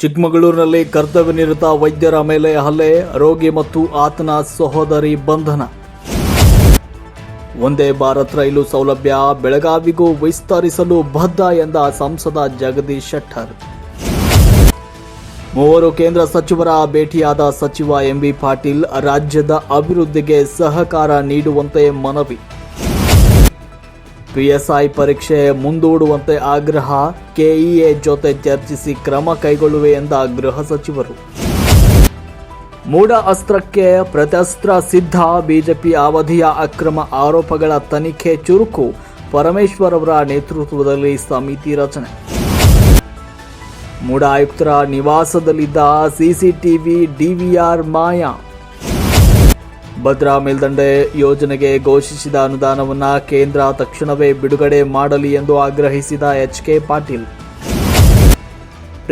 ಚಿಕ್ಕಮಗಳೂರಿನಲ್ಲಿ ಕರ್ತವ್ಯ ನಿರತ ವೈದ್ಯರ ಮೇಲೆ ಹಲ್ಲೆ, ರೋಗಿ ಮತ್ತು ಆತನ ಸಹೋದರಿ ಬಂಧನ. ಒಂದೇ ಭಾರತ್ ರೈಲು ಸೌಲಭ್ಯ ಬೆಳಗಾವಿಗೂ ವಿಸ್ತರಿಸಲು ಬದ್ಧ ಎಂದ ಸಂಸದ ಜಗದೀಶ್ ಶೆಟ್ಟರ್. ಮೂವರು ಕೇಂದ್ರ ಸಚಿವರ ಭೇಟಿಯಾದ ಸಚಿವ ಎಂಬಿ ಪಾಟೀಲ್ ರಾಜ್ಯದ ಅಭಿವೃದ್ಧಿಗೆ ಸಹಕಾರ ನೀಡುವಂತೆ ಮನವಿ. ಪಿಎಸ್ಐ ಪರೀಕ್ಷೆ ಮುಂದೂಡುವಂತೆ ಆಗ್ರಹ, ಕೆಇಎ ಜೊತೆ ಚರ್ಚಿಸಿ ಕ್ರಮ ಕೈಗೊಳ್ಳುವೆ ಎಂದ ಗೃಹ ಸಚಿವರು. ಮೂಢ ಅಸ್ತ್ರಕ್ಕೆ ಪ್ರತ್ಯಸ್ತ್ರ ಸಿದ್ಧ, ಬಿಜೆಪಿ ಅವಧಿಯ ಅಕ್ರಮ ಆರೋಪಗಳ ತನಿಖೆ ಚುರುಕು ಪರಮೇಶ್ವರ್ ಅವರ ನೇತೃತ್ವದಲ್ಲಿ ಸಮಿತಿ ರಚನೆ. ಮೂಡ ಆಯುಕ್ತರ ನಿವಾಸದಲ್ಲಿದ್ದ ಸಿಸಿಟಿವಿ ಡಿವಿಆರ್ ಮಾಯ. ಭದ್ರಾ ಮೇಲ್ದಂಡೆ ಯೋಜನೆಗೆ ಘೋಷಿಸಿದ ಅನುದಾನವನ್ನು ಕೇಂದ್ರ ತಕ್ಷಣವೇ ಬಿಡುಗಡೆ ಮಾಡಲಿ ಎಂದು ಆಗ್ರಹಿಸಿದ ಎಚ್ ಕೆ ಪಾಟೀಲ್.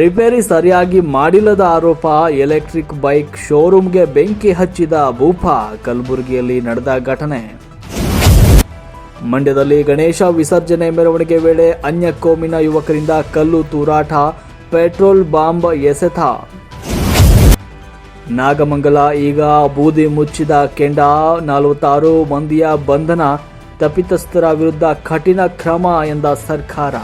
ರಿಪೇರಿ ಸರಿಯಾಗಿ ಮಾಡಿಲ್ಲದ ಆರೋಪ, ಎಲೆಕ್ಟ್ರಿಕ್ ಬೈಕ್ ಶೋರೂಮ್ಗೆ ಬೆಂಕಿ ಹಚ್ಚಿದ ಭೂಪ, ಕಲಬುರಗಿಯಲ್ಲಿ ನಡೆದ ಘಟನೆ. ಮಂಡ್ಯದಲ್ಲಿ ಗಣೇಶ ವಿಸರ್ಜನೆ ಮೆರವಣಿಗೆ ವೇಳೆ ಅನ್ಯ ಕೋಮಿನ ಯುವಕರಿಂದ ಕಲ್ಲು ತೂರಾಟ, ಪೆಟ್ರೋಲ್ ಬಾಂಬ್ ಎಸೆತ. ನಾಗಮಂಗಲ ಈಗ ಬೂದಿ ಮುಚ್ಚಿದ ಕೆಂಡ ನಲವತ್ತಾರು ಮಂದಿಯ ಬಂಧನ ತಪ್ಪಿತಸ್ಥರ ವಿರುದ್ಧ ಕಠಿಣ ಕ್ರಮ ಎಂದ ಸರ್ಕಾರ.